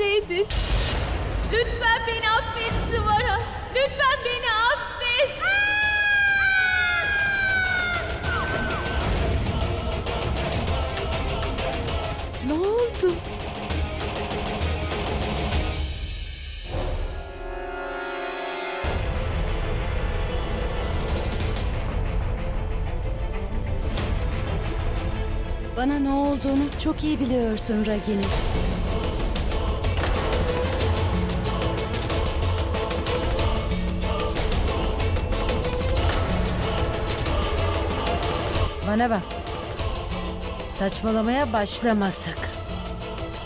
neredeydin? Lütfen beni affet Sıvara. Lütfen beni affet. Ne oldu? Bana ne olduğunu çok iyi biliyorsun Ragini. Bana bak. Saçmalamaya başlama sakın.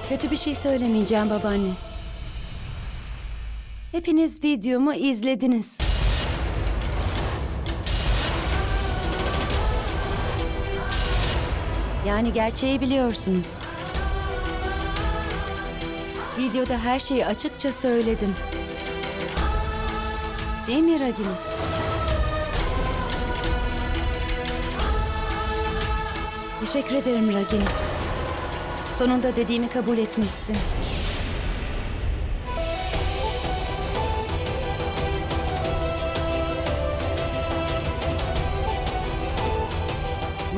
Kötü bir şey söylemeyeceğim babaanne. Hepiniz videomu izlediniz. Yani gerçeği biliyorsunuz. Videoda her şeyi açıkça söyledim. Değil mi Ragini? Teşekkür ederim Ragini. Sonunda dediğimi kabul etmişsin.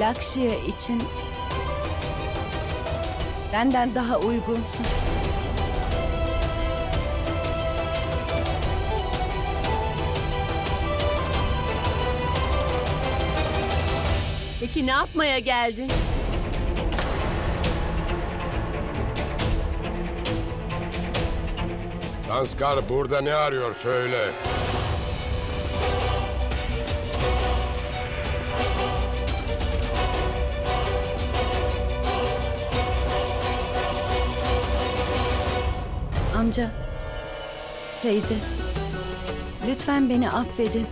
Lakşya için benden daha uygunsun. Peki ne yapmaya geldin? Sanskar burada ne arıyor söyle. Amca, teyze, lütfen beni affedin.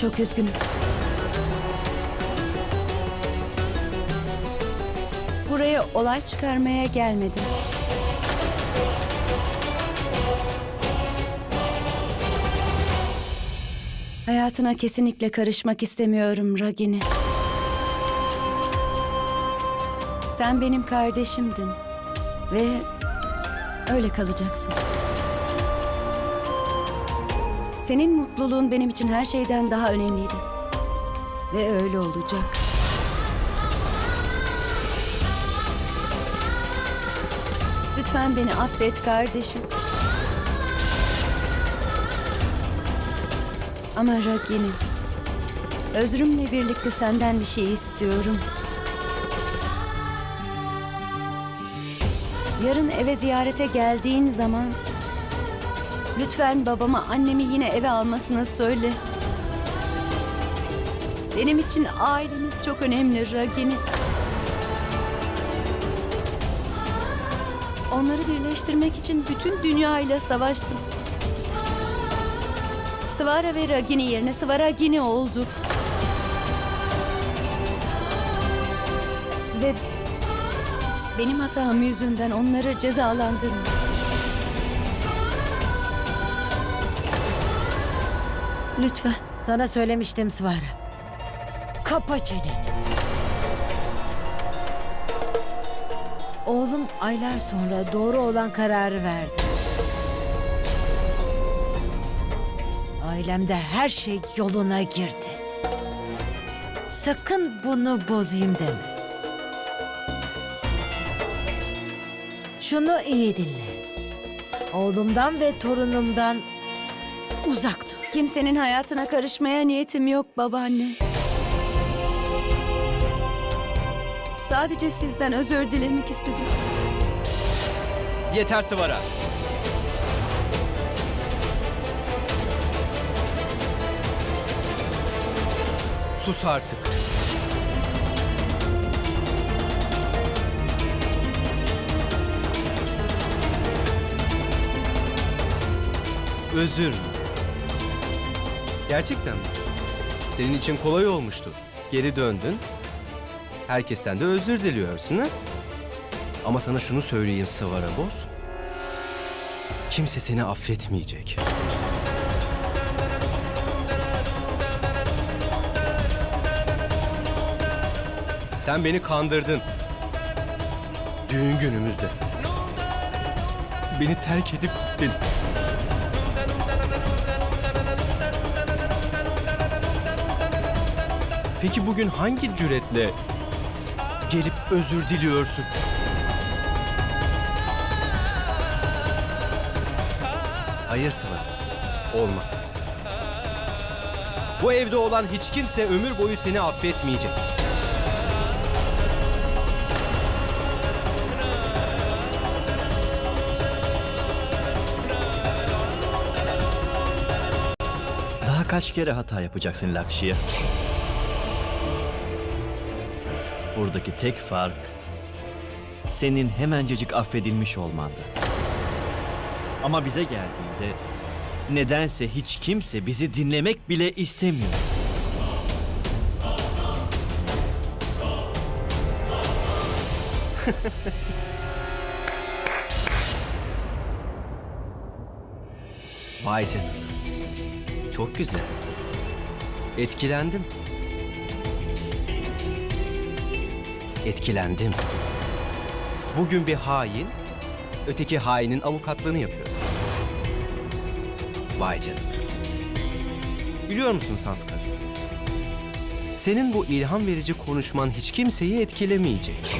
Çok üzgünüm. Buraya olay çıkarmaya gelmedim. Hayatına kesinlikle karışmak istemiyorum Ragini. Sen benim kardeşimdin ve öyle kalacaksın. Senin mutluluğun benim için her şeyden daha önemliydi. Ve öyle olacak. Lütfen beni affet kardeşim. Ama Ragini, özrümle birlikte senden bir şey istiyorum. Yarın eve ziyarete geldiğin zaman lütfen babama annemi yine eve almasını söyle. Benim için ailemiz çok önemli Ragini. Onları birleştirmek için bütün dünyayla savaştım. Svara ve Ragini yerine Svaragini oldu. Ve benim hatam yüzünden onları cezalandırma. Lütfen. Sana söylemiştim Svara. Kapa çeneni. Oğlum aylar sonra doğru olan kararı verdi. Ailemde her şey yoluna girdi. Sakın bunu bozayım deme. Şunu iyi dinle. Oğlumdan ve torunumdan uzak dur. Kimsenin hayatına karışmaya niyetim yok babaanne. Sadece sizden özür dilemek istedim. Yeter Sıvara. Sus artık. Özür? Gerçekten mi? Senin için kolay olmuştur. Geri döndün. Herkesten de özür diliyorsun ha? Ama sana şunu söyleyeyim Sıvara Boz. Kimse seni affetmeyecek. Sen beni kandırdın. düğün günümüzde. Beni terk edip gittin. Peki bugün hangi cüretle gelip özür diliyorsun? Hayır Sıla. Olmaz. Bu evde olan hiç kimse ömür boyu seni affetmeyecek. Daha kaç kere hata yapacaksın Lakşi'ye? Buradaki tek fark senin hemencecik affedilmiş olmandı. Ama bize geldiğinde nedense hiç kimse bizi dinlemek bile istemiyor. Vay canına. Çok güzel. Etkilendim. Etkilendim. Bugün bir hain, öteki hainin avukatlığını yapıyor. Vay canına. Biliyor musun Sanskar? Senin bu ilham verici konuşman hiç kimseyi etkilemeyecek.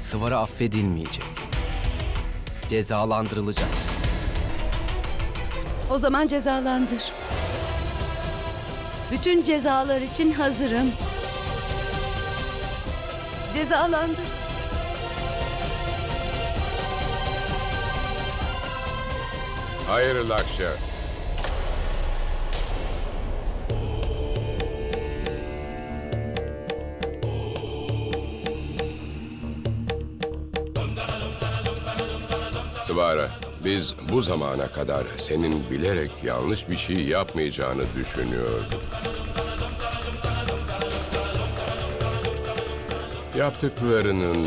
Sıvara affedilmeyecek. Cezalandırılacak. O zaman cezalandır. Bütün cezalar için hazırım. Cezalandır. Hayır Lakşa. Sıvara, biz bu zamana kadar senin bilerek yanlış bir şey yapmayacağını düşünüyorduk. Yaptıklarının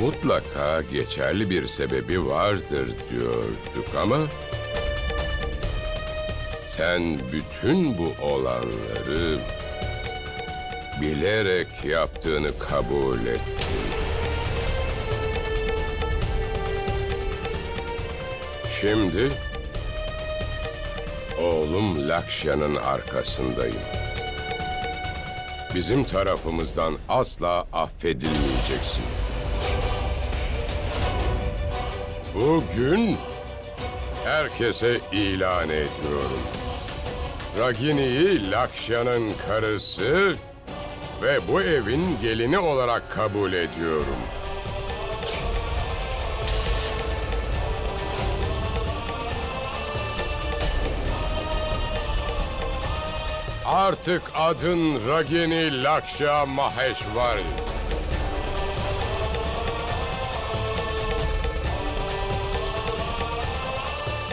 mutlaka geçerli bir sebebi vardır diyorduk ama sen bütün bu olanları bilerek yaptığını kabul ettin. Şimdi oğlum Lakşya'nın arkasındayım. Bizim tarafımızdan asla affedilmeyeceksin. Bugün herkese ilan ediyorum. Ragini'yi Lakşya'nın karısı ve bu evin gelini olarak kabul ediyorum. Artık adın Ragini Lakşa Maheshwari.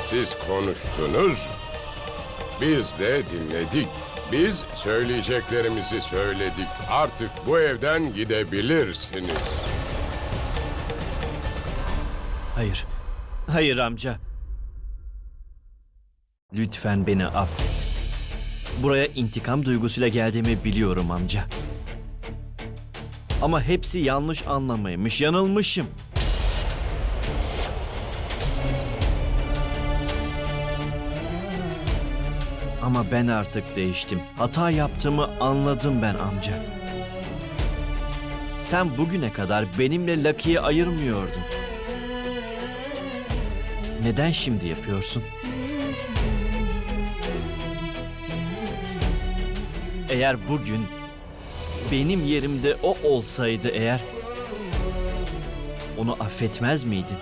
Siz konuştunuz, biz de dinledik. Biz söyleyeceklerimizi söyledik. Artık bu evden gidebilirsiniz. Hayır. Hayır amca. Lütfen beni affet. Buraya intikam duygusuyla geldiğimi biliyorum amca. Ama hepsi yanlış anlamaymış, yanılmışım. Ama ben artık değiştim. Hata yaptığımı anladım ben amca. Sen bugüne kadar benimle Lucky'yi ayırmıyordun. Neden şimdi yapıyorsun? Eğer bugün benim yerimde o olsaydı eğer onu affetmez miydin?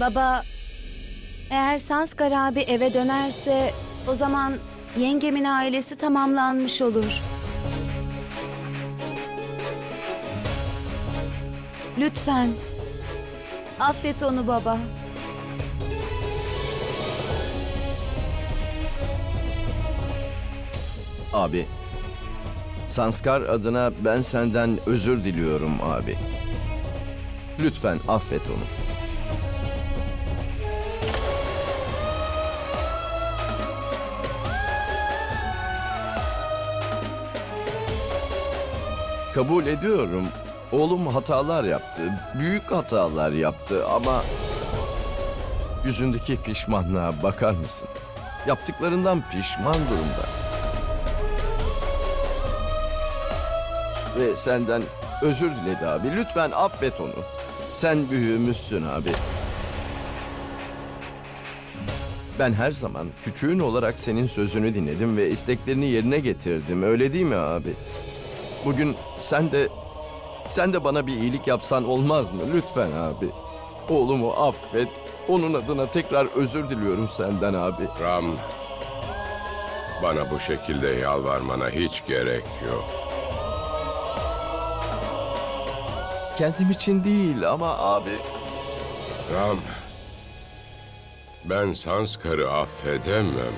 Baba, eğer Sanskar abi eve dönerse o zaman yengemin ailesi tamamlanmış olur. Lütfen. Affet onu baba. Abi, Sanskar adına ben senden özür diliyorum abi. Lütfen affet onu. Kabul ediyorum. Oğlum hatalar yaptı. Büyük hatalar yaptı ama yüzündeki pişmanlığa bakar mısın? Yaptıklarından pişman durumda. Ve senden özür diledi abi. Lütfen affet onu. Sen büyüğümüzsün abi. Ben her zaman küçüğün olarak senin sözünü dinledim ve isteklerini yerine getirdim. Öyle değil mi abi? Bugün sen de sen de bana bir iyilik yapsan olmaz mı? Lütfen abi. Oğlumu affet. Onun adına tekrar özür diliyorum senden abi. Ram, bana bu şekilde yalvarmana hiç gerek yok. Kendim için değil ama abi. Ram, ben Sanskar'ı affedemem.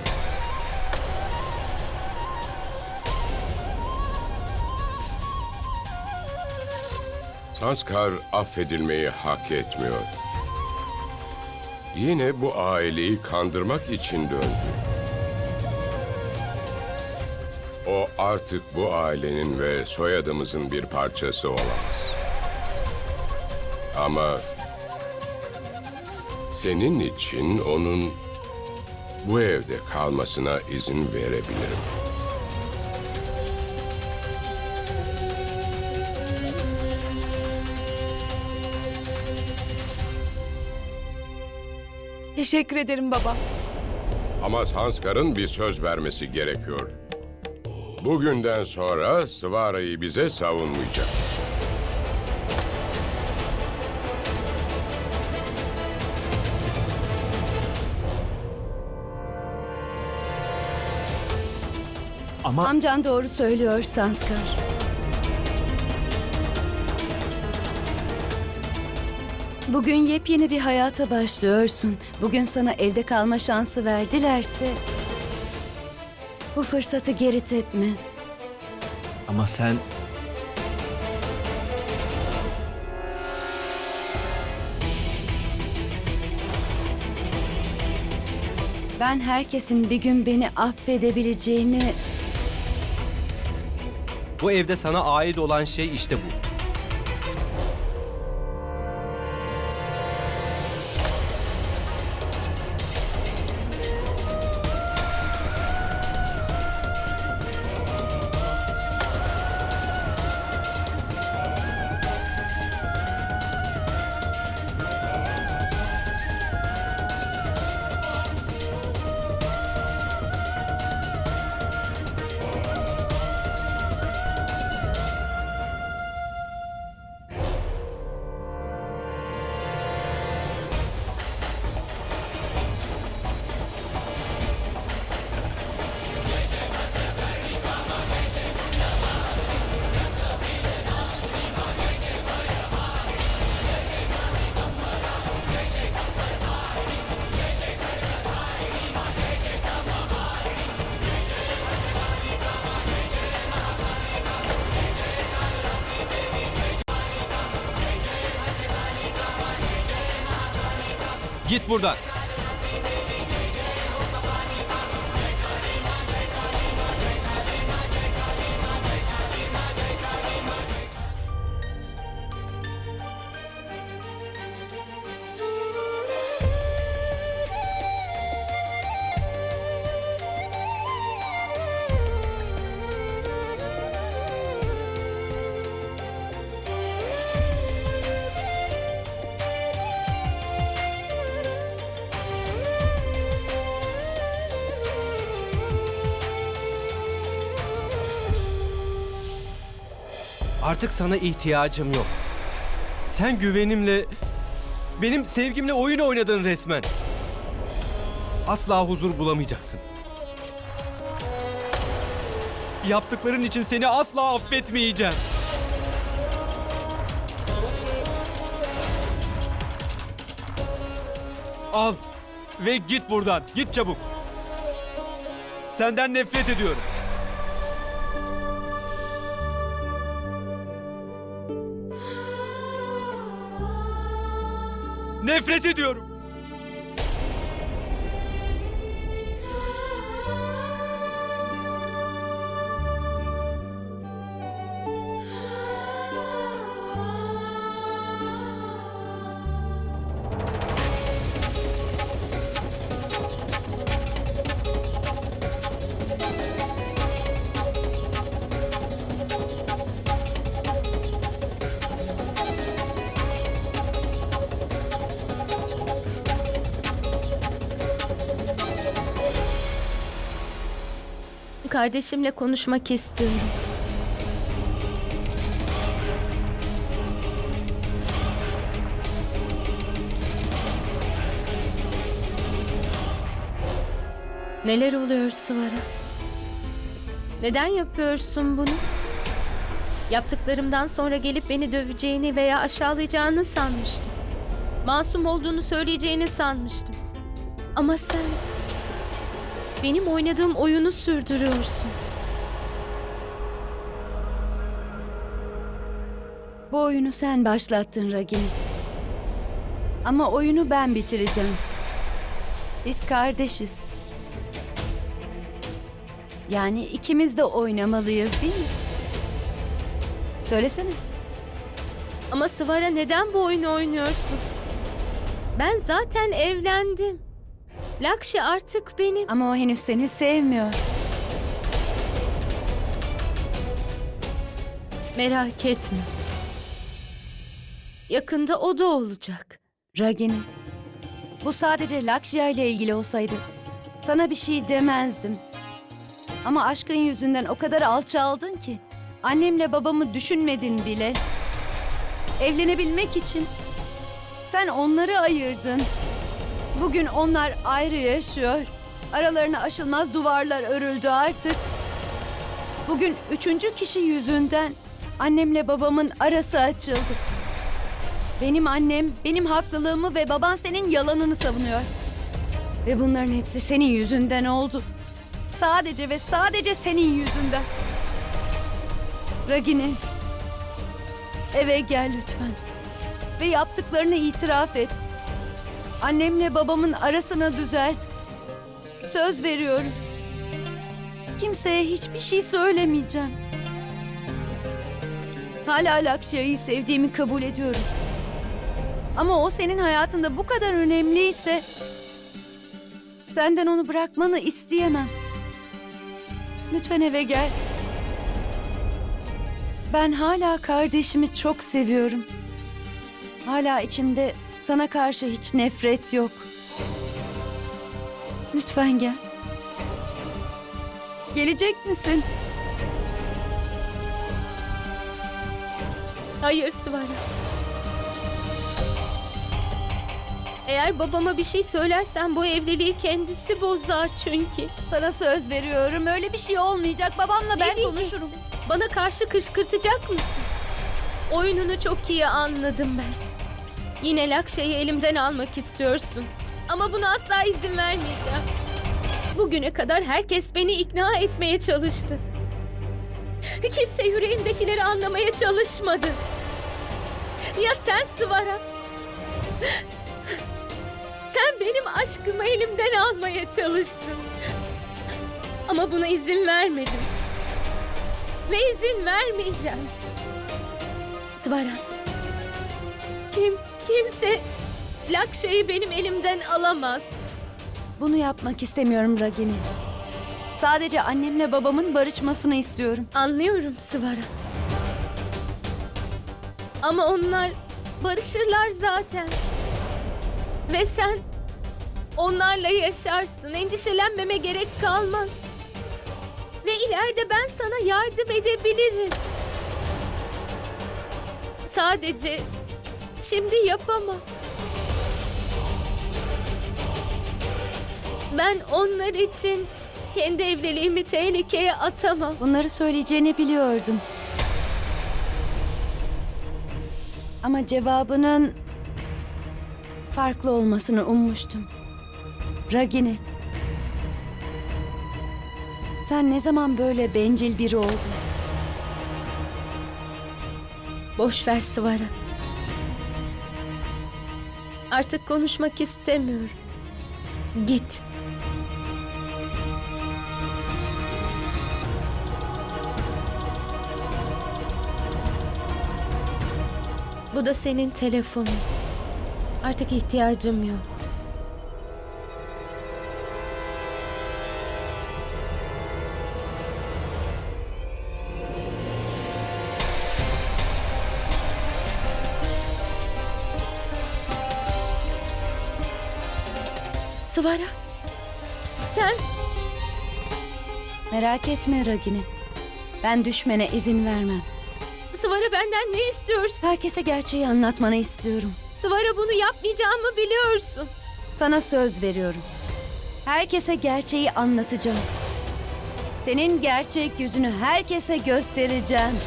Sanskar affedilmeyi hak etmiyor. Yine bu aileyi kandırmak için döndü. O artık bu ailenin ve soyadımızın bir parçası olamaz. Ama senin için onun bu evde kalmasına izin verebilirim. Teşekkür ederim baba. Ama Sanskar'ın bir söz vermesi gerekiyor. Bugünden sonra Svara'yı bize savunmayacak. Ama Amcan doğru söylüyor Sanskar. Bugün yepyeni bir hayata başlıyorsun. Bugün sana evde kalma şansı verdilerse... Bu fırsatı geri tepme. ama sen Ben herkesin bir gün beni affedebileceğini Bu evde sana ait olan şey işte bu. Git buradan. Artık sana ihtiyacım yok. Sen güvenimle, benim sevgimle oyun oynadın resmen. Asla huzur bulamayacaksın. Yaptıkların için seni asla affetmeyeceğim. Al ve git buradan. Git çabuk. Senden nefret ediyorum. Nefret ediyorum. Kardeşimle konuşmak istiyorum. Neler oluyor Sıvara? Neden yapıyorsun bunu? Yaptıklarımdan sonra gelip beni döveceğini veya aşağılayacağını sanmıştım. Masum olduğunu söyleyeceğini sanmıştım. Ama sen benim oynadığım oyunu sürdürüyorsun. Bu oyunu sen başlattın Ragini. Ama oyunu ben bitireceğim. Biz kardeşiz. Yani ikimiz de oynamalıyız değil mi? Söylesene. Ama Sıvara neden bu oyunu oynuyorsun? Ben zaten evlendim. Lakşi artık benim. Ama o henüz seni sevmiyor. Merak etme. Yakında o da olacak. Ragini. Bu sadece Lakşya ile ilgili olsaydı. Sana bir şey demezdim. Ama aşkın yüzünden o kadar alçaldın ki. Annemle babamı düşünmedin bile. Evlenebilmek için. Sen onları ayırdın. Bugün onlar ayrı yaşıyor. Aralarına aşılmaz duvarlar örüldü artık. Bugün üçüncü kişi yüzünden annemle babamın arası açıldı. Benim annem, benim haklılığımı ve baban senin yalanını savunuyor. Ve bunların hepsi senin yüzünden oldu. Sadece ve sadece senin yüzünden. Ragini, eve gel lütfen. Ve yaptıklarını itiraf et. Annemle babamın arasını düzelt. Söz veriyorum. Kimseye hiçbir şey söylemeyeceğim. Hala Lakşya'yı sevdiğimi kabul ediyorum. Ama o senin hayatında bu kadar önemliyse senden onu bırakmanı isteyemem. Lütfen eve gel. Ben hala kardeşimi çok seviyorum. Hala içimde sana karşı hiç nefret yok. Lütfen gel. Gelecek misin? Hayır Sıvara. Eğer babama bir şey söylersen bu evliliği kendisi bozar çünkü. Sana söz veriyorum. Öyle bir şey olmayacak. Babamla ben diyeceksin? konuşurum. Bana karşı kışkırtacak mısın? Oyununu çok iyi anladım ben. Yine Lakşa'yı elimden almak istiyorsun. Ama buna asla izin vermeyeceğim. Bugüne kadar herkes beni ikna etmeye çalıştı. Kimse yüreğindekileri anlamaya çalışmadı. Ya sen Sıvara? Sen benim aşkımı elimden almaya çalıştın. Ama buna izin vermedim. Ve izin vermeyeceğim. Sıvara. Kim, kimse Lakşa'yı benim elimden alamaz. Bunu yapmak istemiyorum Ragini. Sadece annemle babamın barışmasını istiyorum. Anlıyorum Sıvara. Ama onlar barışırlar zaten. Ve sen onlarla yaşarsın. Endişelenmeme gerek kalmaz. Ve ileride ben sana yardım edebilirim. Sadece şimdi yapamam. Ben onlar için kendi evliliğimi tehlikeye atamam. Bunları söyleyeceğini biliyordum. Ama cevabının farklı olmasını ummuştum. Ragini. Sen ne zaman böyle bencil biri oldun? Boş ver Sıvara. Artık konuşmak istemiyorum. Git. Bu da senin telefonun. Artık ihtiyacım yok. Sıvara. Sen Merak etme Ragini. Ben düşmene izin vermem. Sıvara benden ne istiyorsun? Herkese gerçeği anlatmanı istiyorum. Sıvara bunu yapmayacağımı biliyorsun. Sana söz veriyorum. Herkese gerçeği anlatacağım. Senin gerçek yüzünü herkese göstereceğim.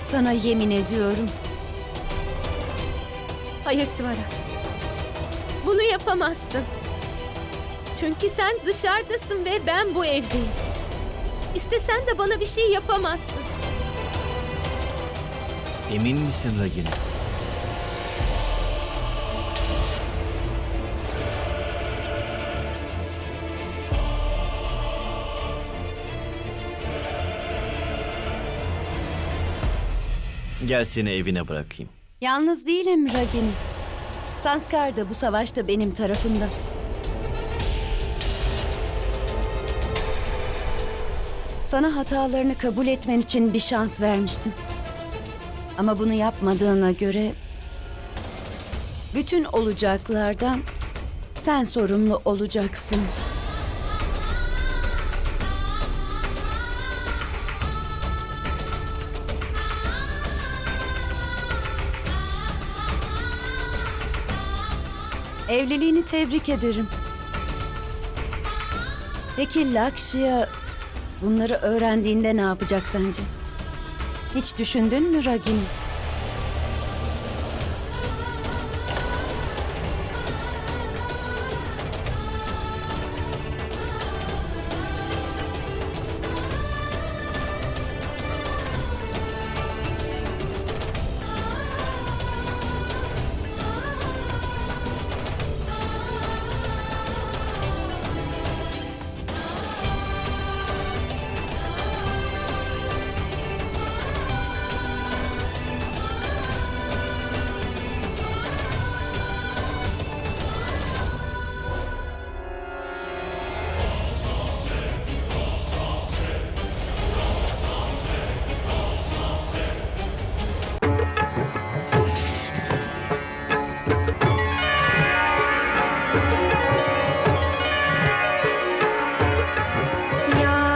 Sana yemin ediyorum. Hayır Sıvara. Bunu yapamazsın. Çünkü sen dışarıdasın ve ben bu evdeyim. İstesen de bana bir şey yapamazsın. Emin misin Ragini? Gel seni evine bırakayım. Yalnız değilim Ragini. Sanskar da bu savaşta benim tarafımda. Sana hatalarını kabul etmen için bir şans vermiştim. Ama bunu yapmadığına göre bütün olacaklardan sen sorumlu olacaksın. Evliliğini tebrik ederim. Peki Lakşya bunları öğrendiğinde ne yapacak sence? Hiç düşündün mü Ragini?